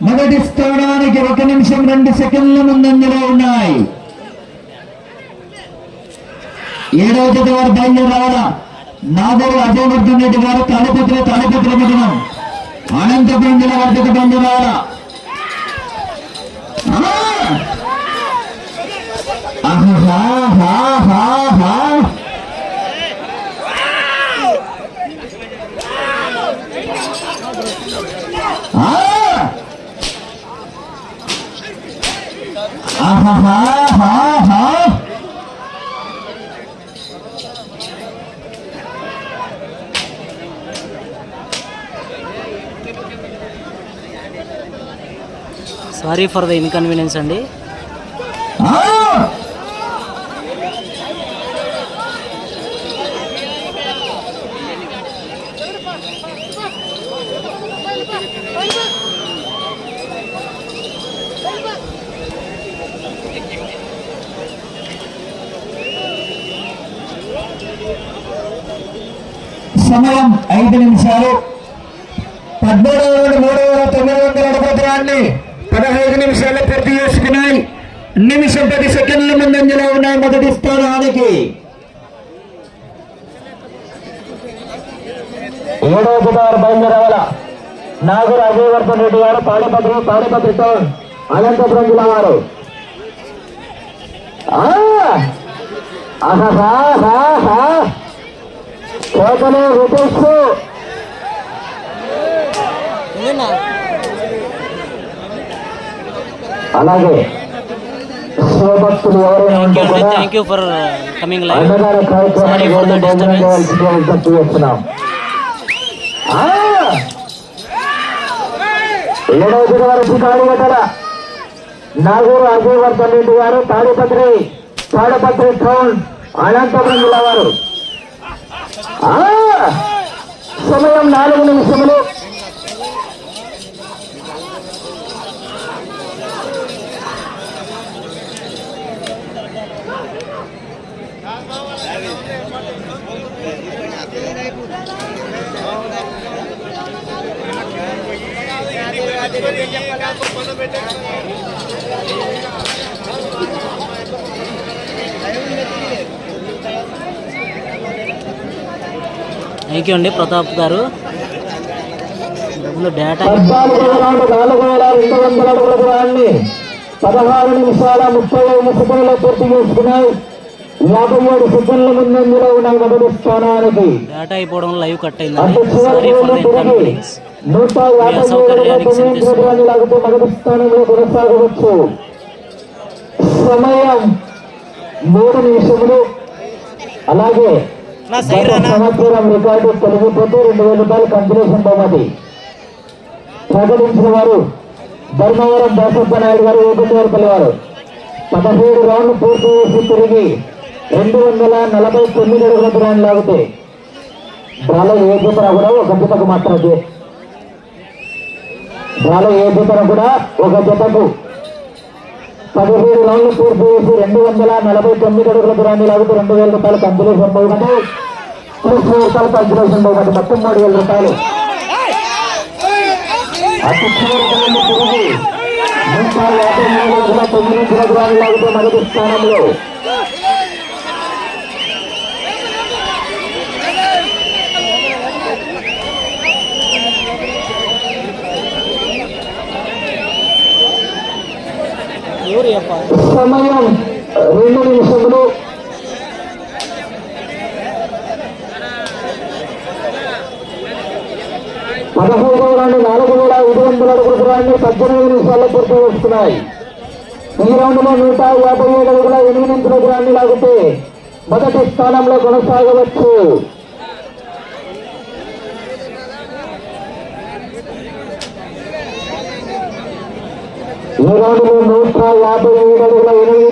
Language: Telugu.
మొదటి స్థానానికి ఒక నిమిషం రెండు సెకండ్ల ముందంజలో ఉన్నాయి. ఏడవ జత వారు బయలుదేరి రావాలా అజయవర్ధన్ రెడ్డి గారు తాడిపత్రి తాడిపత్రి మిథునం అనంతపురం జిల్లా వారి బయలుదేరి ఆహా, సారీ ఫర్ ద ఇన్కన్వీనియన్స్ అండి సమయం ఐదు నిమిషాలు. పద్మూడు మూడు వేల తొమ్మిది వందల అడుగుతున్నాన్ని పదహైదు నిమిషాలు పూర్తి చేసుకున్నాయి. నిమిషం పది సెకండ్ల ముందంజలో ఉన్నాయి మొదటి స్థానానికి ఏడో కుమార్ బయలుదేరవల నాగూరు అజయవర్ధన్ రెడ్డి గారు పాడిపత్రి తాడిపత్రి టౌన్ అనంతపురం జిల్లా వారు. కోటలో రితేష్ అలాగే. శివభక్తులు ఎవరైనా ఉంటే కూడా లైవ్ అన్నదాన కార్యక్రమాన్ని భోజనం. చేయాల్సిందిగా విజ్ఞప్తి చేస్తున్నాం! ఏడవ దినవారం శ్రీకాళి గట్టల నాగూరు అజయవర్ధన్ రెడ్డి గారు తాడిపత్రి తాడిపత్రి టౌన్ అనంతపురం జిల్లా వారు సమయం నాలుగు నిమిషములు చెప్పాలి థ్యాంక్ యూ అండి ప్రతాప్ గారు. డేటా పదహారు నిమిషాల ముప్పై ఐదు సెకండ్లు పూర్తి చేసుకున్నాయి. యాభై ఏడు సెకండ్ల ముందంజలో ఉన్న మొదటి స్థానానికి డేటా అయిపోవడం లైవ్ కట్ నూట యాభై ఏడు లాగుతూ మొదటి స్థానంలో కొనసాగవచ్చు. సమయం మూడు నిమిషములు. అలాగే నా సంవత్సరం రికార్డు తొలగిపోతే రెండు వేల రూపాయలు కంపిలేషన్ బహుమతి. ప్రకటించిన వారు ధర్మవరం దాసప్ప నాయుడు గారు ఏకచేరుపల్లి వారు పదహేడు రౌండ్లు పూర్తి చేసి తిరిగి రెండు వందల నలభై తొమ్మిది అడుగుల దూరాన్ని లాగితే డ్రాలో ఏ జతన కూడా ఒక జతకు మాత్రమే. డ్రాలో ఏ జతన కూడా ఒక జతకు. పదిహేడు రౌండ్లు పూర్తి చేసి రెండు వందల నలభై తొమ్మిది అడుగుల దూరాన్ని లాగుతూ రెండు వేల రూపాయలు కంపిలేషన్ బహుమతి ప్లస్ వెయ్యి రూపాయలు కంపిలేషన్ బహుమతి మొత్తం మూడు వేల రూపాయలు. అతి చివరి తిరిగి నూట యాభై మూడు వందల తొమ్మిది కిలోగ్రాములు లాగుతూ మొదటి స్థానంలో ఎవరు చెప్పాలి సమయం రెండు నిమిషములు. పదహైదవ రౌండ్ నాలుగు వేల ఐదు వందల అడుగుల దూరాన్ని పద్దెనిమిది నిమిషాల్లో పూర్తి చేస్తున్నాయి. ఈ రౌండ్లో నూట యాభై ఏడు అడుగుల ఎనిమిది ఇంచుల దూరాన్ని లాగితే మొదటి స్థానంలో కొనసాగవచ్చు. ఈ రౌండ్లో నూట యాభై ఏడు ఎనిమిది